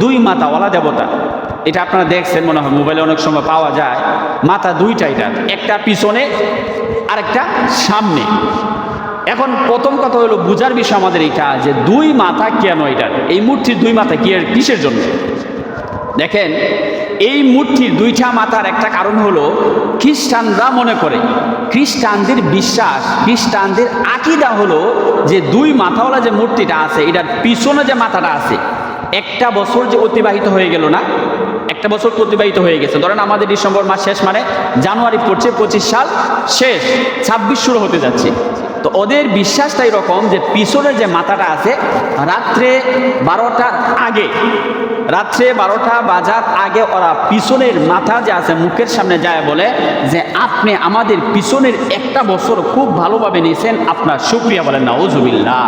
দুই মাথাওয়ালা দেবতা। এটা আপনারা দেখছেন, মনে হয় মোবাইলে অনেক সময় পাওয়া যায়। মাথা দুইটা এটা, একটা পিছনে, আরেকটা সামনে। এখন প্রথম কথা হলো, বুঝার বিষয় আমাদের এটা যে দুই মাথা কেন এটা? এই মূর্তির দুই মাথা কি কিসের জন্য? দেখেন, এই মূর্তির দুইটা মাথার একটা কারণ হলো, খ্রিস্টানরা মনে করে, খ্রিস্টানদের বিশ্বাস, খ্রিস্টানদের আকিদা হলো যে দুই মাথাওয়ালা যে মূর্তিটা আছে, এটার পিছনে যে মাথাটা আছে একটা বছর যে অতিবাহিত হয়ে গেল না, একটা বছর অতিবাহিত হয়ে গেছে। ধরেন আমাদের ডিসেম্বর মাস শেষ মানে জানুয়ারি পড়ছে, পঁচিশ সাল শেষ, ছাব্বিশ শুরু হতে যাচ্ছে। তো ওদের বিশ্বাসটা এরকম যে পিছনের যে মাথাটা আছে, রাত্রে বারোটার আগে, রাত্রে বারোটা বাজার আগে ওরা পিছনের মাথা যে আছে মুখের সামনে যায় বলে যে, আপনি আমাদের পিছনের একটা বছর খুব ভালোভাবে নিয়েছেন, আপনার শুক্রিয়া বলেন না ওজুবিল্লা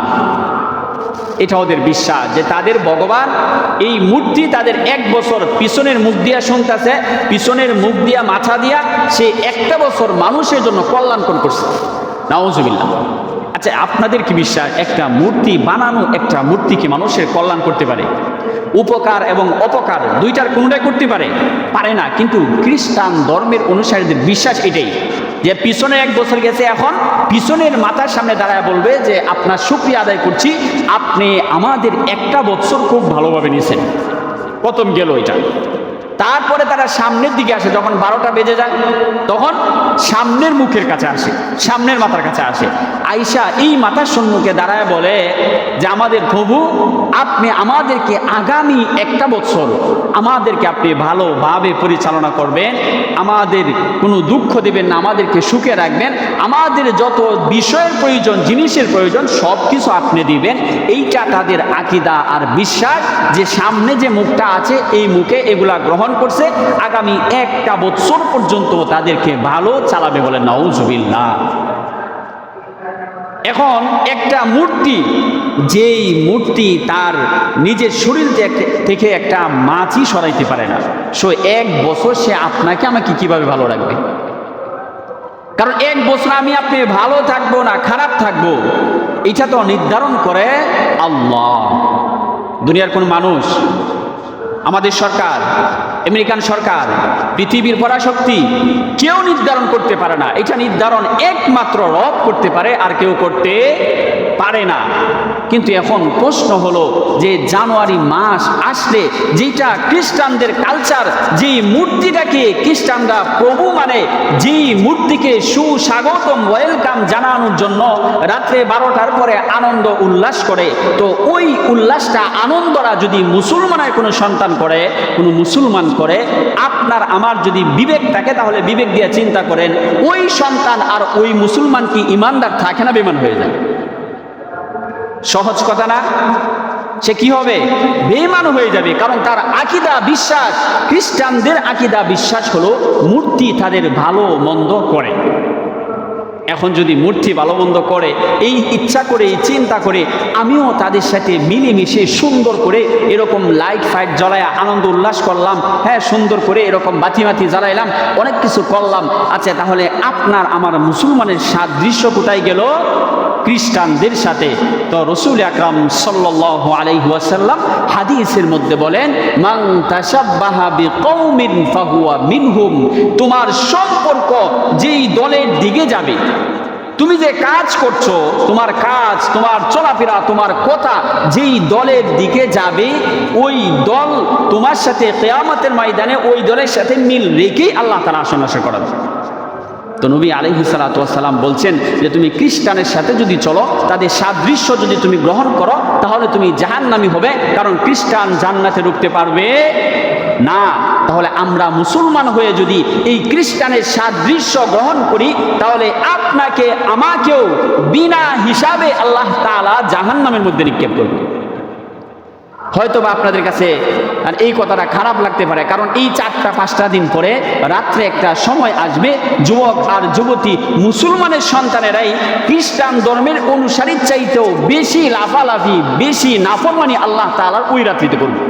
এটা ওদের বিশ্বাস যে তাদের ভগবান এই মূর্তি তাদের এক বছর পিছনের মুখ দিয়া শুনতেছে, পিছনের মুখ দিয়া মাথা দিয়া সে একটা বছর মানুষের জন্য কল্যাণকর করছে। নাওজুবিল্লা আচ্ছা আপনাদের কি বিশ্বাস? একটা মূর্তি বানানো একটা মূর্তিকে মানুষের কল্যাণ করতে পারে। উপকার এবং অপকার দুইটার কোনোটাই করতে পারে? পারে না। কিন্তু খ্রিস্টান ধর্মের অনুসারীদের বিশ্বাস এটাই। যে পিছনে এক বছর গেছে এখন, পিছনের মাথার সামনে দাঁড়ায় বলবে যে, আপনার সুক্রিয়া আদায় করছি, আপনি আমাদের একটা বছর খুব ভালোভাবে নিয়েছেন। প্রথম গেল এটা। তারপরে তারা সামনের দিকে আসে, যখন বারোটা বেজে যায়, তখন সামনের মুখের কাছে আসে, সামনের মাথার কাছে আসে। আইসা এই মাথার সম্মুখে দাঁড়ায় বলে যে, আমাদের প্রভু, আপনি আমাদেরকে আগামী একটা বছর আমাদেরকে আপনি ভালোভাবে পরিচালনা করবেন, আমাদের কোনো দুঃখ দেবেন না, আমাদেরকে সুখে রাখবেন, আমাদের যত বিষয়ের প্রয়োজন, জিনিসের প্রয়োজন সব কিছু আপনি দিবেন। এইটা তাদের আকিদা আর বিশ্বাস যে, সামনে যে মুখটা আছে, এই মুখে এগুলা গ্রহণ করছে, আগামী একটা বছর পর্যন্ত তাদেরকে ভালো চালাবে বলে নওজবিল্লা এখন একটা মূর্তি, যেই মূর্তি তার নিজের শরীর থেকে একটা মাছি সরাইতে পারে না। সো এক বছর সে আপনাকে আমাকে কীভাবে ভালো রাখবে? কারণ এক বছর আমি আপনি ভালো থাকব না খারাপ থাকব, এটা তো নির্ধারণ করে আল্লাহ। দুনিয়ার কোন মানুষ আমাদের সরকার, আমেরিকান সরকার, পৃথিবীর পরাশক্তি কেউ নির্ধারণ করতে পারে না। এটা নির্ধারণ একমাত্র রব করতে পারে আর কেউ করতে পারে না। কিন্তু এখন প্রশ্ন হলো যে জানুয়ারি মাস আসলে যেটা খ্রিস্টানদের কালচার যেই মূর্তিটাকে খ্রিস্টানরা প্রভু মানে যেই মূর্তিকে সুস্বাগতম ওয়েলকাম জানানোর জন্য রাত্রে বারোটার পরে আনন্দ উল্লাস করে। তো ওই উল্লাসটা আনন্দরা যদি মুসলমানের কোনো সন্তান করে, কোনো মুসলমান করে, আপনার আমার যদি বিবেক থাকে, তাহলে বিবেক দিয়ে চিন্তা করেন, ওই সন্তান আর ওই মুসলমান কি ইমানদার থাকে না বেমান হয়ে যায়? সহজ কথা না? সে কি হবে? বেমান হয়ে যাবে। কারণ তার আকিদা বিশ্বাস, খ্রিস্টানদের আকিদা বিশ্বাস হলো মূর্তি তাদের ভালো মন্দ করে। এখন যদি মূর্তি ভালো মন্দ করে, এই ইচ্ছা করে, এই চিন্তা করে, আমিও তাদের সাথে মিলেমিশে সুন্দর করে এরকম লাইট ফাইট জ্বলায় আনন্দ উল্লাস করলাম হ্যাঁ সুন্দর করে এরকম বাতি বাতি জ্বালাইলাম, অনেক কিছু করলাম। আচ্ছা তাহলে আপনার, আমার মুসলমানের সাদৃশ্য কোথায় গেল? খ্রিস্টানদের সাথে। তো রসুল আকরাম সাল্লাহ আলাইহাসাল্লাম হাদিসের মধ্যে বলেন মাং তাসাব্বাহা বিকৌমিন ফাহুয়া মিনহুম। তোমার সম্পর্ক যেই দলের দিকে যাবে। তুমি যে কাজ করছ, তোমার কাজ, তোমার চলাফেরা, তোমার কথা যেই দলের দিকে যাবে, ওই দল তোমার সাথে কেয়ামতের ময়দানে ওই দলের সাথে মিল রেখেই আল্লাহ তালা আসন আসা করাবে। তো নবী আলহি সালাতাম বলছেন যে তুমি খ্রিস্টানের সাথে যদি চলো, তাদের সাদৃশ্য যদি তুমি গ্রহণ করো, তাহলে তুমি জাহান্নামি হবে, কারণ খ্রিস্টান জান্নাতে ঢুকতে পারবে না। তাহলে আমরা মুসলমান হয়ে যদি এই খ্রিস্টানের সাদৃশ্য গ্রহণ করি, তাহলে আপনাকে, আমাকেও বিনা হিসাবে আল্লাহ তালা জাহান্নামের মধ্যে নিক্ষেপ করবে। হয়তো বা আপনাদের কাছে এই কথাটা খারাপ লাগতে পারে, কারণ এই চারটা পাঁচটা দিন পরে রাত্রে একটা সময় আসবে, যুবক আর যুবতী মুসলমানের সন্তানেরাই খ্রিস্টান ধর্মের অনুসারীর চাইতেও বেশি লাফালাফি, বেশি নাফরমানি আল্লাহ তালার ওই রাত্রিতে করবে।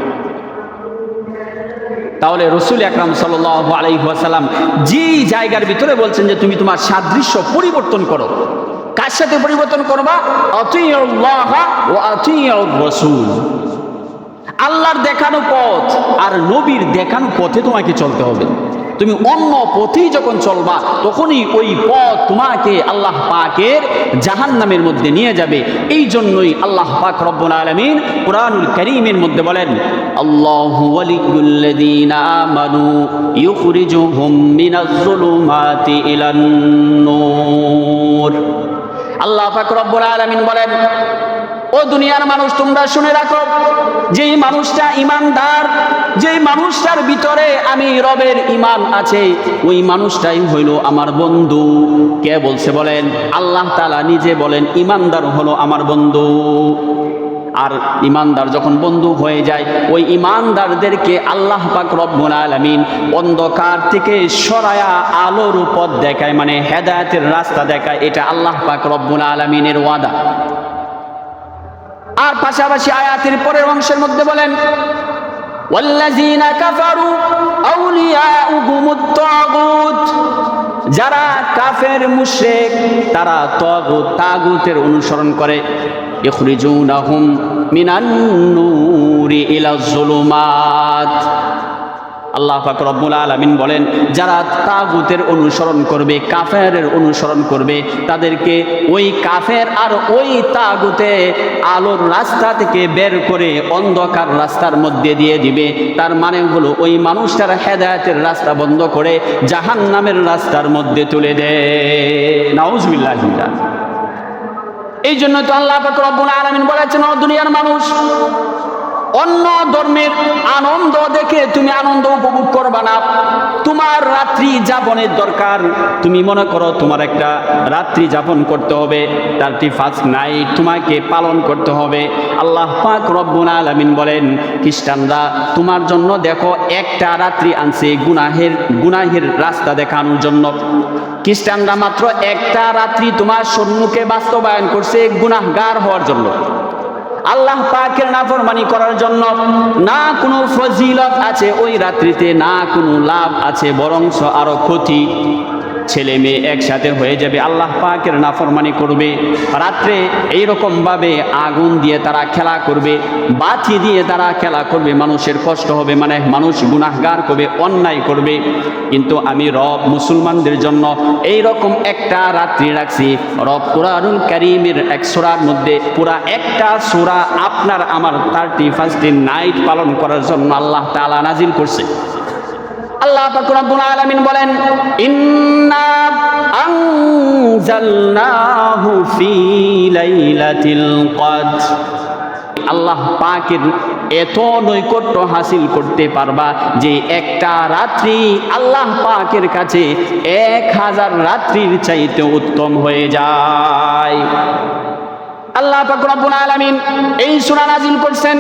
তাহলে রসুল আকরাম সাল আলাইসাল্লাম যেই জায়গার ভিতরে বলছেন যে তুমি তোমার সাদৃশ্য পরিবর্তন করো, কার সাথে পরিবর্তন করবা? অতুই ও অতুই রসুল। আল্লাহর দেখানো পথ আর নবীর দেখানো পথে তোমাকে চলতে হবে। তুমি অন্য পথেই যখন চলবা, তখনই ওই পথ তোমাকে আল্লাহ পাকের জাহান নামের মধ্যে নিয়ে যাবে। এই জন্যই আল্লাহ পাক রব্বুল আলমিন কোরআনুল করিমের মধ্যে বলেন, আল্লাহ আল্লাহ পাক রব্বুল আলামিন বলেন ও দুনিয়ার মানুষ, তোমরা শুনে রাখো, যেই মানুষটা ইমানদার, যেই মানুষটার ভিতরে আমি রবের ইমান আছে, ওই মানুষটাই হইল আমার বন্ধু। কে বলছে বলেন? আল্লাহ তালা নিজে বলেন, ইমানদার হলো আমার বন্ধু। আর ইমানদার যখন বন্ধু হয়ে যায়, ওই ইমানদারদেরকে আল্লাহ পাক রব্বুল আলামিন অন্ধকার থেকে সরায়া আলোর পথ দেখায় মানে হেদায়েতের রাস্তা দেখায়, এটা আল্লাহ পাক রব্বুল আলামিনের ওয়াদা। আর পাশাপাশি আয়াতের পরের অংশের মধ্যে বলেন, ওয়াল্লাযীনা কাফারু আউলিয়াউহুমুত তাগুত যারা কাফের মুশরিক, তারা তাগুত, তাগুতের অনুসরণ করে। ইখরিজুনাহুম মিনান নূরি ইলা যুলুমাত আল্লাহ পাক রব্বুল আলামিন বলেন, যারা তাগুতের অনুসরণ করবে, কাফেরের অনুসরণ করবে, তাদেরকে ওই কাফের আর ওই তাগুতে আলোর রাস্তা থেকে বের করে অন্ধকার রাস্তার মধ্যে দিয়ে দিবে। তার মানে হলো, ওই মানুষটার হেদায়তের রাস্তা বন্ধ করে জাহান নামের রাস্তার মধ্যে তুলে দেয় নাউজুবিল্লাহ এই জন্য তো আল্লাহ পাক রব্বুল আলামিন বলেছেন দুনিয়ার মানুষ অন্য ধর্মের আনন্দ দেখে তুমি আনন্দ উপভোগ করবা না। তোমার রাত্রি যাপনের দরকার। তুমি মনে করো তোমার একটা রাত্রি যাপন করতে হবে তারটি ফার্স্ট নাইট তোমাকে পালন করতে হবে। আল্লাহ পাক রব্বুল আলামিন বলেন, খ্রিস্টানরা, তোমার জন্য দেখো একটা রাত্রি আনছে গুনাহের গুনাহের রাস্তা দেখানোর জন্য। খ্রিস্টানরা মাত্র একটা রাত্রি তোমার সম্মুখে বাস্তবায়ন করছে গুনাহগার হওয়ার জন্য। আল্লাহ পাকের নাফরমানি করার জন্য না কোনো ফজিলত আছে ওই রাত্রিতে, না কোনো লাভ আছে, বরংস আরও ক্ষতি। ছেলে মেয়ে একসাথে হয়ে যাবে, আল্লাহ পাকের নাফরমানি করবে। রাত্রে এইরকম ভাবে আগুন দিয়ে তারা খেলা করবে, বাতি দিয়ে তারা খেলা করবে, মানুষের কষ্ট হবে মানে মানুষ গুনাহগার করবে, অন্যায় করবে। কিন্তু আমি রব মুসলমানদের জন্য এই রকম একটা রাত্রি রাখছি, রব কোরআনুল করিমের এক সোরার মধ্যে পুরা একটা সোরা আপনার আমার থার্টি ফার্স্ট নাইট পালন করার জন্য আল্লাহ তালা নাজিল করছে। আল্লাহ পাক রব্বুল আলামিন বলেন, ইন্না আনজালনাহু ফি লাইলাতিল কদর। আল্লাহ পাকের এত নৈকট্য হাসিল করতে পারবা যে একটা রাত্রি আল্লাহ পাকের কাছে এক হাজার রাত্রির চাইতে উত্তম হয়ে যায়। আল্লাহ পাক রব্বুল আলামিন এই সুরা নাজিল করছেন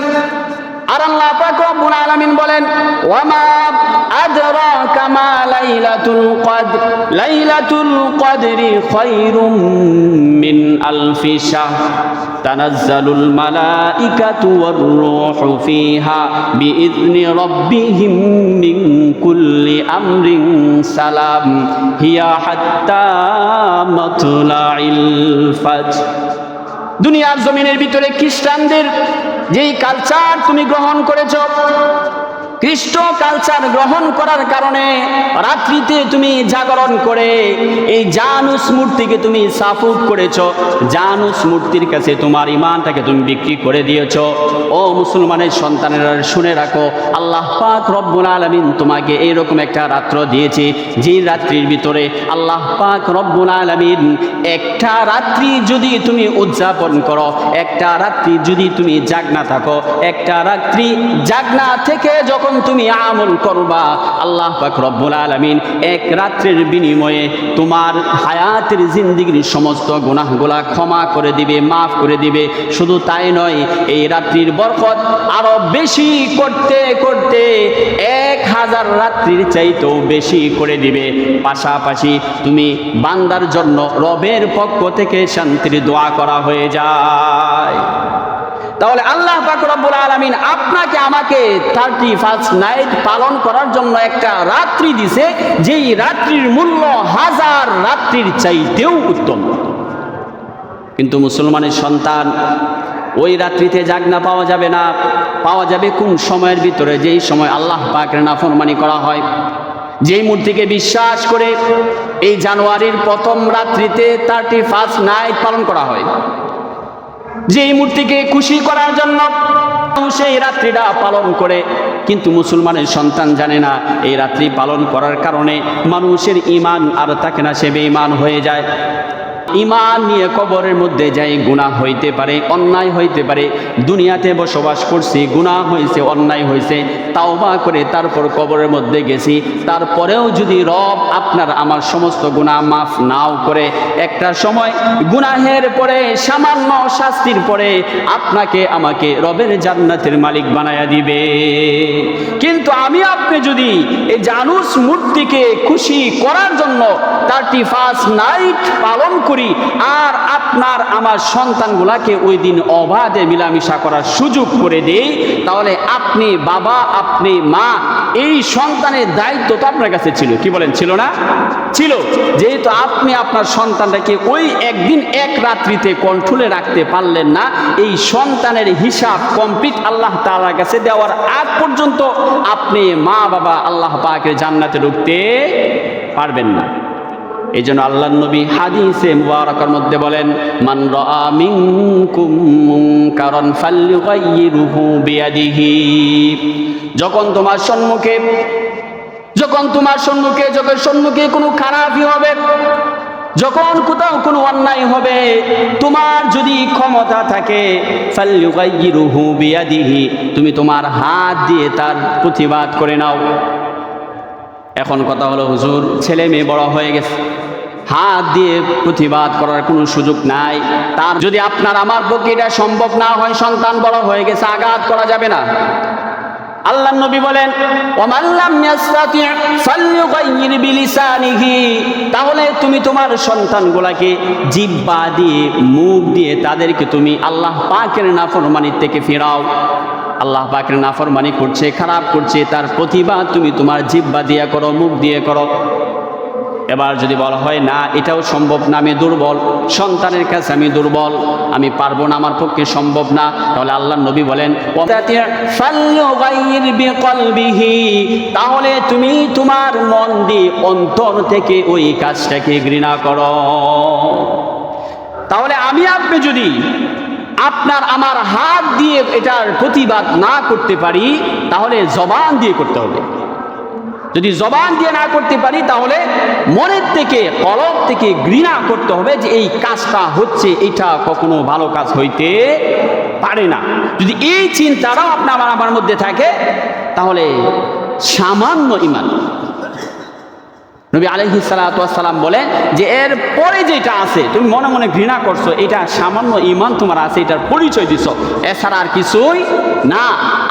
আর আল্লাহ পাক রব্বুল আলামিন বলেন, ওয়ামা আদরাকা মা লাইলাতুল কদর, লাইলাতুল কদরি খায়রুম মিন আলফি শাহর তানাজ্জালুল মালাইকাতু ওয়ার রূহু ফিহা বিইذনি রাব্বিহিম মিন কুল্লি আমরিন সালাম, হিয়া হাত্তা মাতলাইল ফাজর। দুনিয়ার জমিনের ভিতরে খ্রিস্টানদের যেই কালচার তুমি গ্রহণ করেছ খ্রিস্ট কালচার গ্রহণ করার কারণে রাত্রিতে তুমি জাগরণ করে এই জানুস মূর্তিকে তুমি সাফুট করেছ। জানুস মূর্তির কাছে তোমার ইমানটাকে তুমি বিক্রি করে দিয়েছ। ও মুসলমানের সন্তানেরা, শুনে রাখো, আল্লাহ পাক রব্বুল আলমিন তোমাকে এইরকম একটা রাত্র দিয়েছে যে রাত্রির ভিতরে আল্লাহ পাক রব্বুল আলমিন একটা রাত্রি যদি তুমি উদযাপন করো, একটা রাত্রি যদি তুমি জাগনা থাকো, একটা রাত্রি জাগনা থেকে যখন তুমি আমল করবা, আল্লাহ পাক রব্বুল আলামিন এক রাত্রের বিনিময়ে তোমার হায়াতের জিন্দিগির সমস্ত গুনাহগুলা ক্ষমা করে দিবে, মাফ করে দিবে। শুধু তাই নয়, এই রাত্রির বরকত আরও বেশি করতে করতে এক হাজার রাত্রির চাইতেও বেশি করে দিবে। পাশাপাশি তুমি বান্দার জন্য রবের পক্ষ থেকে শান্তির দোয়া করা হয়ে যায়। তাহলে আল্লাহ রব্বুল আলামিন আপনাকে আমাকে থার্টি ফার্স্ট নাইট পালন করার জন্য একটা রাত্রি দিছে, যেই রাত্রির মূল্য হাজার রাত্রির চাইতেও উত্তম। কিন্তু মুসলমানের সন্তান, ওই রাত্রিতে জাগনা পাওয়া যাবে না। পাওয়া যাবে কোন সময়ের ভিতরে? যেই সময় আল্লাহ পাকের নাফরমানি করা হয়। যেই মূর্তিকে বিশ্বাস করে এই জানুয়ারির প্রথম রাত্রিতে থার্টি ফার্স্ট নাইট পালন করা হয়। যেই মূর্তিকে খুশি করার জন্য সেই রাত্রিটা পালন করে। কিন্তু মুসলমানের সন্তান জানে না, এই রাত্রি পালন করার কারণে মানুষের ইমান আর থাকে না, সে বেঈমান হয়ে যায়। ইমান নিয়ে কবরের মধ্যে যাই গুণা হইতে পারে, অন্যায় হইতে পারে, দুনিয়াতে বসবাস করছি গুণা হয়েছে অন্যায় হয়েছে তাওবা করে তারপর কবরের মধ্যে গেছি, তারপরেও যদি রব আপনার আমার সমস্ত গুণা মাফ নাও করে, একটা সময় গুনাহের পরে, সামান্য শাস্তির পরে আপনাকে আমাকে রবের জান্নাতের মালিক বানায়া দিবে। কিন্তু আমি আপনি যদি এই জানুস মূর্তিকে খুশি করার জন্য থার্টি ফার্স্ট নাইট পালন করি আর আপনার আমার সন্তানগুলাকে ওই দিন অবাধে মিলামিশা করার সুযোগ করে দেই, তাহলে আপনি বাবা, আপনি মা, এই সন্তানের দায়িত্ব তো আপনার কাছে ছিল। কি বলেন, ছিল না? ছিল। যেহেতু আপনি আপনার সন্তানটাকে ওই একদিন এক রাত্রিতে কন্ট্রোলে রাখতে পারলেন না, এই সন্তানের হিসাব কমপ্লিট আল্লাহ তাআলার কাছে দেওয়ার আগ পর্যন্ত আপনি মা, বাবা আল্লাহ পাকের জান্নাতে ঢুকতে পারবেন না। এই জন্য আল্লাহ নবী হাদিসে মুবারকের মধ্যে বলেন, মান বিয়াদিহি। যখন তোমার সম্মুখে, যখন তোমার সম্মুখে, যখন সম্মুখে কোনো খারাপই হবে, যখন কোথাও কোনো অন্যায় হবে, তোমার যদি ক্ষমতা থাকে তুমি তোমার হাত দিয়ে তার প্রতিবাদ করে নাও। এখন কথা হলো, হুজুর, ছেলে মেয়ে বড় হয়ে গেছে। হাত দিয়ে প্রতিবাদ করার কোনো সুযোগ নাই। তার যদি আপনার আমার পক্ষে এটা সম্ভব না হয়, সন্তান বড় হয়ে গেছে, আঘাত করা যাবে না। আল্লাহ নবী বলেন তাহলে তুমি তোমার সন্তানগুলাকে জিহ্বা দিয়ে, মুখ দিয়ে তাদেরকে তুমি আল্লাহ পাকের নাফরমানি থেকে ফেরাও। আল্লাহ পাকের নাফরমানি করছে, খারাপ করছে, তার প্রতিবাদ তুমি তোমার জিব্বা দিয়ে করো, মুখ দিয়ে করো। এবার যদি বলা হয়, না, এটাও সম্ভব না, আমি দুর্বল, সন্তানের কাছে আমি দুর্বল, আমি পারব না, আমার পক্ষে সম্ভব না। তাহলে আল্লাহ নবী বলেন তাহলে তুমি তোমার মন দিয়ে অন্তর থেকে ওই কাজটাকে ঘৃণা করো। তাহলে আমি আপনি যদি আপনার আমার হাত দিয়ে এটার প্রতিবাদ না করতে পারি, তাহলে জবান দিয়ে করতে হবে। যদি জবান দিয়ে না করতে পারি, তাহলে মনের থেকে, কলব থেকে ঘৃণা করতে হবে যে এই কাজটা হচ্ছে, এটা কখনো ভালো কাজ হইতে পারে না। যদি এই চিন্তাটাও আপনার আমার মধ্যে থাকে, তাহলে সামান্য ইমান। নবী আলহি সালাম বলেন যে এর পরে যেটা আছে, তুমি মনে মনে ঘৃণা করছ, এটা সামান্য ইমান তোমার আছে, এটার পরিচয় দিছ। এছাড়া আর কিছুই না।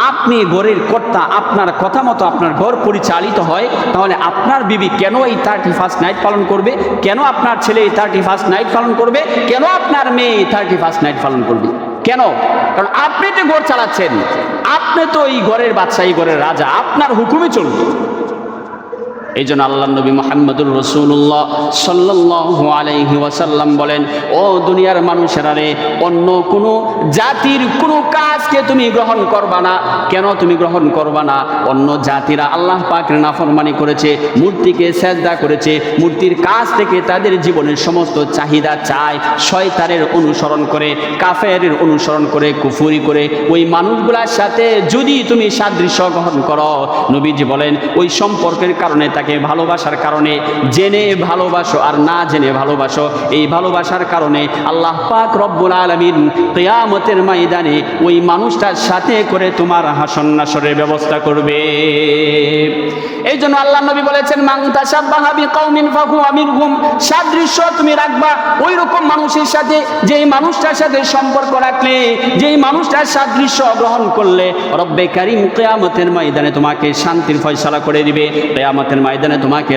আপনি ঘরের কর্তা, আপনার কথা মতো আপনার ঘর পরিচালিত হয়, তাহলে আপনার বিবি কেন এই থার্টি ফার্স্ট নাইট পালন করবে? কেন আপনার ছেলে এই থার্টি ফার্স্ট নাইট পালন করবে? কেন আপনার মেয়ে এই থার্টি ফার্স্ট নাইট পালন করবে? কেন? কারণ আপনি তো ঘর চালাচ্ছেন। আপনি তো এই ঘরের বাচ্চা এই ঘরের রাজা, আপনার হুকুমে চলবে। এই জন্য আল্লাহ নবী মোহাম্মদুর রসুল্লাহ সাল্লাহ আলাইহি ওয়াসাল্লাম বলেন, ও দুনিয়ার মানুষেরা রে, অন্য কোনো জাতির কোনো কাজকে তুমি গ্রহণ করবা না। কেন তুমি গ্রহণ করবা না? অন্য জাতিরা আল্লাহ পাকের নাফরমানি করেছে, মূর্তিকে সেজদা করেছে, মূর্তির কাজ থেকে তাদের জীবনের সমস্ত চাহিদা চায়, শয়তানের অনুসরণ করে কাফের অনুসরণ করে, কুফুরি করে। ওই মানুষগুলার সাথে যদি তুমি সাদৃশ্য গ্রহণ করো, নবীজি বলেন, ওই সম্পর্কের কারণে তাকে ভালোবাসার কারণে জেনে ভালোবাসো আর না জেনে ভালোবাসো। এই ভালোবাসার কারণে আল্লাহ পাক রব্বুল আলমিন কেয়ামতের ময়দানে ওই মানুষটার সাথে করে তোমার হাসন নাসরের ব্যবস্থা করবে। এই জন্য আল্লাহ নবী বলেছেন মাংতা সাব্বাহাবি কৌমিন ফাহু আমির হুম সাদৃশ্য তুমি রাখবা ওই রকম মানুষের সাথে, যেই মানুষটার সাথে সম্পর্ক রাখলে, যেই মানুষটার সাদৃশ্য গ্রহণ করলে রব্বে কারিম কেয়ামতের ময়দানে তোমাকে শান্তির ফয়সালা করে দিবে। কেয়ামতের ময়দানে তোমাকে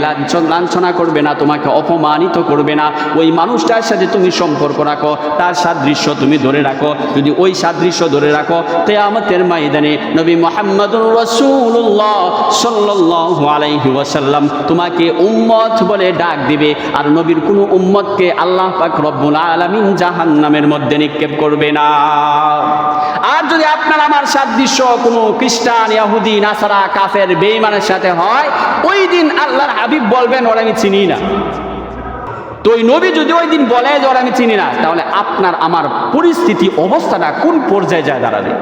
লাঞ্ছনা করবে না, তোমাকে অপমানিত করবে না। ওই মানুষটার সাথে তুমি সম্পর্ক রাখো, তার সাদৃশ্য তুমি ধরে রাখো। যদি ওই সাদৃশ্য ধরে রাখো তেয়ামতের ময়দানে নবী মোহাম্মদুর রসুল্লাহ সাল্লাল্লাহু আলাইহি ওয়াসাল্লাম তোমাকে উম্মত বলে ডাক দিবে। আর নবীর কোনো উম্মতকে আল্লাহ পাক রব্বুল আলামিন জাহান্নামের মধ্যে নিক্ষেপ করবে না। আর যদি আপনার আমার সাদৃশ্য কোনো খ্রিস্টান, ইয়াহুদি, নাসারা, কাফের বেইমানের সাথে হয়, ওই দিন আল্লাহর হাবিব বলবেন, ওরা আমি চিনি না। তো ওই নবী যদি ওই দিন বলে যে ওরা আমি চিনি না, তাহলে আপনার, আমার পরিস্থিতি, অবস্থাটা কোন পর্যায়ে যায় দাঁড়াবে?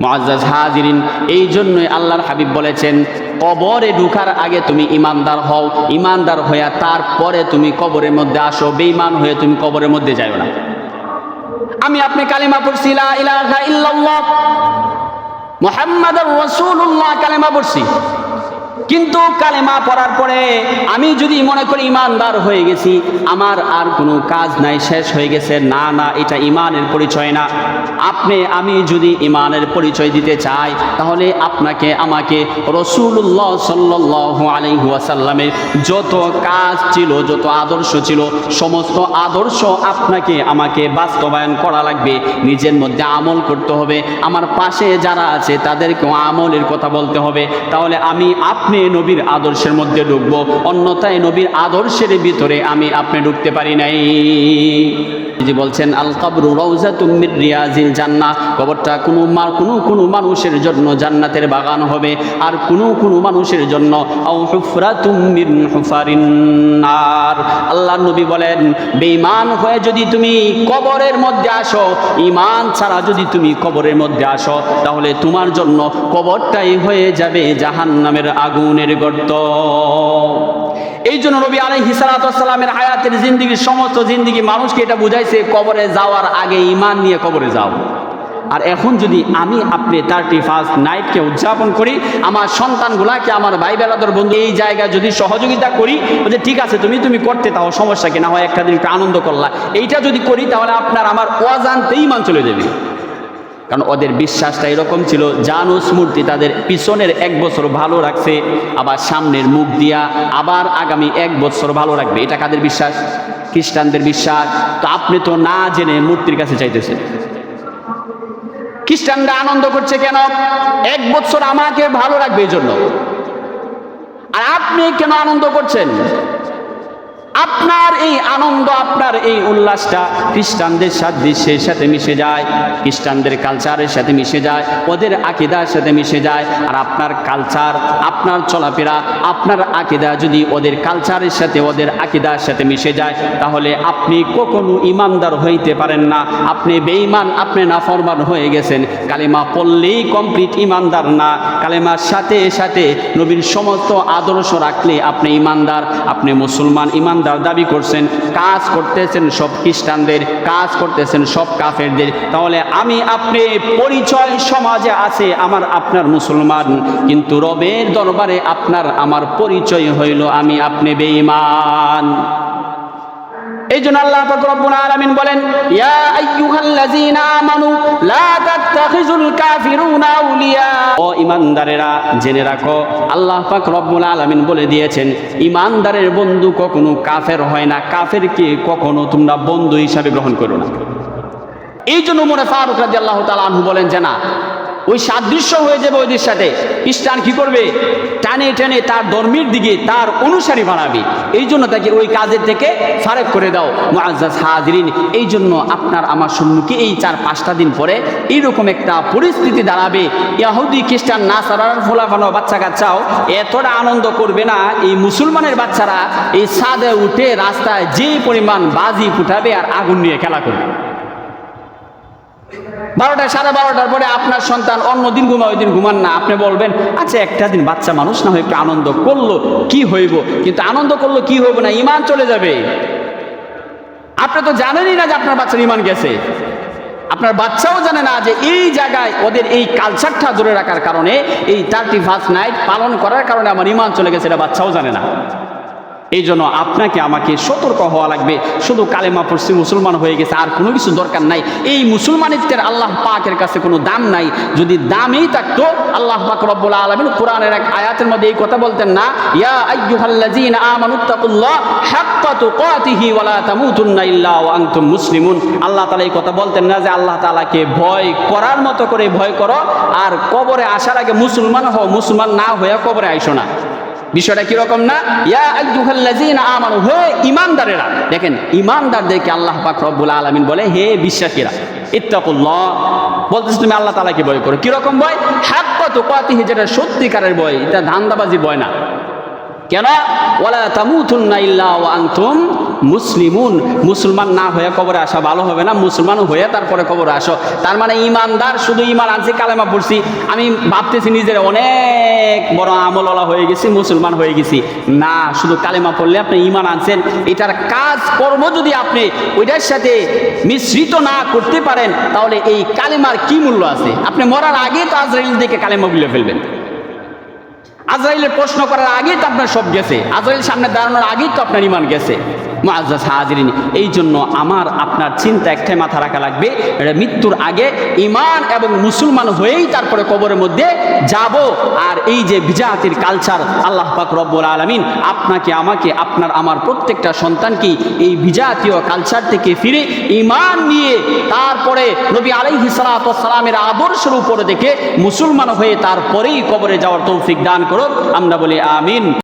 মুআজ্জাজ হাজিরিন এই জন্যই আল্লাহর হাবিব বলেছেন, কবরে ঢুকার আগে তুমি ইমানদার হও ইমানদার হইয়া তারপরে তুমি কবরের মধ্যে আসো, বেঈমান হয়ে তুমি কবরের মধ্যে যাও না। আমি আপনি কালিমা পড়ছি ইলাহা ইল্লাল্লাহ। মুহাম্মাদুর রাসূলুল্লাহ কালিমা পড়ছি। কিন্তু কালেমা পড়ার পরে আমি যদি মনে করি ইমানদার হয়ে গেছি, আমার আর কোনো কাজ নাই, শেষ হয়ে গেছে। না না, এটা ইমানের পরিচয় না। আপনি, আমি যদি ইমানের পরিচয় দিতে চাই, তাহলে আপনাকে, আমাকে রসুল্লাহ সাল্লাহ আলহিহাসাল্লামের যত কাজ ছিল, যত আদর্শ ছিল, সমস্ত আদর্শ আপনাকে, আমাকে বাস্তবায়ন করা লাগবে। নিজের মধ্যে আমল করতে হবে। আমার পাশে যারা আছে, তাদেরকেও আমলের কথা বলতে হবে। তাহলে আমি, আপনি নবীর আদর্শের মধ্যে ঢুকবো অন্যথায় নবীর আদর্শের ভিতরে আমি আপনি ঢুকতে পারি নাই। যে বলছেন, আল কাবরু রওজা তুমির রিয়াজিল জান্না কবরটা কোনো কোনো কোনো মানুষের জন্য জান্নাতের বাগান হবে, আর কোনো কোনো মানুষের জন্য নার। আল্লাহ নবী বলেন, বেঈমান হয়ে যদি তুমি কবরের মধ্যে আসো ইমান ছাড়া যদি তুমি কবরের মধ্যে আসো, তাহলে তোমার জন্য কবরটাই হয়ে যাবে জাহান্নামের আগুনের গর্ত। এই জন্য নবী আলাই হিসালাতামের হায়াতের জিন্দিগির সমস্ত জিন্দিগি মানুষকে এটা বুঝাইছে, কবরে যাওয়ার আগে ইমান নিয়ে কবরে যাও। আর এখন যদি আমি আপনি থার্টি ফার্স্ট নাইটকে উদযাপন করি, আমার সন্তানগুলাকে, আমার ভাই বেড়াদর বন্ধু, এই জায়গায় যদি সহযোগিতা করি যে ঠিক আছে, তুমি তুমি করতে তাও সমস্যা কি? না হয় একটা দিন একটু আনন্দ করলা। এইটা যদি করি, তাহলে আপনার আমার অজান্তেই মান চলে যাবে। কারণ ওদের বিশ্বাসটা এরকম ছিল, জানুস মূর্তি তাদের পিছনের এক বছর ভালো রাখছে, আবার সামনের মুখ দিয়া আবার আগামী এক বছর ভালো রাখবে। এটা কাদের বিশ্বাস? খ্রিস্টানদের বিশ্বাস। তো আপনি তো না জেনে মূর্তির কাছে চাইতেছেন। খ্রিস্টানরা আনন্দ করছে কেন? এক বছর আমাকে ভালো রাখবে এই জন্য। আর আপনি কেন আনন্দ করছেন? আপনার এই আনন্দ, আপনার এই উল্লাসটা খ্রিস্টানদের সাদৃশ্যের সাথে মিশে যায়, খ্রিস্টানদের কালচারের সাথে মিশে যায়, ওদের আকিদার সাথে মিশে যায়। আর আপনার কালচার আপনার চলাফেরা, আপনার আকিদা যদি ওদের কালচারের সাথে, ওদের আকিদার সাথে মিশে যায়, তাহলে আপনি কখনো ইমানদার হইতে পারেন না। আপনি বেঈমান, আপনি নাফরমান হয়ে গেছেন। কালেমা পড়লেই কমপ্লিট ইমানদার না। কালেমার সাথে সাথে নবীর সমস্ত আদর্শ রাখলে আপনি ইমানদার, আপনি মুসলমান ইমানদার দাবি করছেন, কাজ করতেছেন সব খ্রিস্টানদের, কাজ করতেছেন সব কাফেরদের। তাহলে আমি আপনি পরিচয় সমাজে আছে আমার আপনার মুসলমান, কিন্তু রবের দরবারে আপনার আমার পরিচয় হইল আমি আপনি বেঈমান। এই জন্য আল্লাহ রব্বুল আলামিন বলেন, ইয়া আইয়ুহাল্লাযীনা আমানু, লা তাত্তাখিজুল কাফিরুনা আউলিয়া ও ঈমানদারেরা জেনে রাখো, আল্লাহ পাক রব্বুল আলামিন বলে দিয়েছেন ঈমানদারের বন্ধু কখনো কাফের হয় না, কাফেরকে কখনো তোমরা বন্ধু হিসাবে গ্রহণ করো না। এই জন্য মনে ফারুক রাদিয়াল্লাহু তাআলা আনহু বলেন যে, না ওই সাদৃশ্য হয়ে যাবে ওইদের সাথে। খ্রিস্টান কি করবে? টানে টানে তার ধর্মের দিকে তার অনুসারী বানাবে। এই জন্য তাকে ওই কাজের থেকে ফারেক করে দাও হাজরিন। এই জন্য আপনার আমার সম্মুখে এই চার পাঁচটা দিন পরে এইরকম একটা পরিস্থিতি দাঁড়াবে। ইয়াহুদি, খ্রিস্টান না সারার ফোলাফানো বাচ্চা কাচ্চাও এতটা আনন্দ করবে না। এই মুসলমানের বাচ্চারা এই সাদে উঠে রাস্তায় যে পরিমাণ বাজি ফুটাবে আর আগুন নিয়ে খেলা করবে। বারোটা সাড়ে বারোটার পরে আপনার সন্তান অন্য দিন ঘুমা ওই দিন ঘুমান না। আপনি বলবেন আচ্ছা একটা দিন বাচ্চা মানুষ না হয় একটু আনন্দ করল, কি হইব? কিন্তু আনন্দ করল, কি হইব না ইমান চলে যাবে। আপনি তো জানেনই না যে আপনার বাচ্চার ইমান গেছে। আপনার বাচ্চাও জানে না যে এই জায়গায় ওদের এই কালচারটা ধরে রাখার কারণে এই থার্টি ফার্স্ট নাইট পালন করার কারণে আমার ইমান চলে গেছে, এটা বাচ্চাও জানে না। এই জন্য আপনাকে আমাকে সতর্ক হওয়া লাগবে। শুধু কালেমা পড়ছি, মুসলমান হয়ে গেছে, আর কোনো কিছু দরকার নাই। এই মুসলমানিত্বের আল্লাহ পাকের কাছে কোনো দাম নাই। যদি দামই থাকতো, আল্লাহ পাক রব্বুল আলামিন কোরআনের এক আয়াতের মধ্যে এই কথা বলতেন না, ইয়া আইয়ুহাল্লাযীনা আমানুত্তাকুল্লাহ হাক্কা তুকাতিহি ওয়া লা তামুতুন্না ইল্লা ওয়া আনতুম মুসলিমুন। আল্লাহ তাআলা এই কথা বলতেন না যে আল্লাহ তাআলাকে ভয় করার মতো করে ভয় করো, আর কবরে আসার আগে মুসলমান হও, মুসলমান না হয়ে কবরে আইসো না। বিষয়টা কীরকম না? হে ইমানদারেরা দেখেন ইমানদারদেরকে আল্লাহ পাক রব্বুল আলমিন বলে, হে বিশ্বাসীরা, ইত্তাকুল্লাহ। বলতেছি, তুমি আল্লাহ তালাকে বয় করো। কীরকম বয় ভয়? তো পাতিহি যেটা সত্যিকারের বয় এটা ধান্দাবাজি বয় না। কেন? ওলা তামুথুন্না ইল্লা আনতুম মুসলিমুন, মুসলমান না হয়ে কবরে আসা ভালো হবে না, মুসলমান হয়ে তারপরে কবরে আসো। তার মানে ইমানদার, শুধু ইমান আনছি, কালেমা পড়ছি। আমি ভাবতেছি নিজের অনেক বড় আমলওয়ালা হয়ে গেছি, মুসলমান হয়ে গেছি। না, শুধু কালেমা পড়লে আপনি ইমান আনছেন। এটার কাজ কর্ম যদি আপনি ওইটার সাথে মিশ্রিত না করতে পারেন, তাহলে এই কালেমার কি মূল্য আছে? আপনি মরার আগে তো আজরাইল দেখে কালেমা বুলে ফেলবেন। আজরাইলের প্রশ্ন করার আগেই তো আপনার সব গেছে। আজরাইল সামনে দাঁড়ানোর আগেই তো আপনার ইমান গেছে। মুআজ্জাজ হাজিরিন এই জন্য আমার, আপনার চিন্তা একটাই মাথা রাখা লাগবে মৃত্যুর আগে ইমান এবং মুসলমান হয়েই তারপরে কবরের মধ্যে যাব। আর এই যে বিজাতির কালচার আল্লাহ পাক রব্বুল আলামিন আপনাকে, আমাকে, আপনার, আমার প্রত্যেকটা সন্তানকে এই বিজাতীয় কালচার থেকে ফিরে ইমান নিয়ে তারপরে নবী আলাইহি সালামের আদর্শের উপরে দেখে মুসলমান হয়ে তারপরেই কবরে যাওয়ার তৌফিক দান করো আমরা বলি আমিন।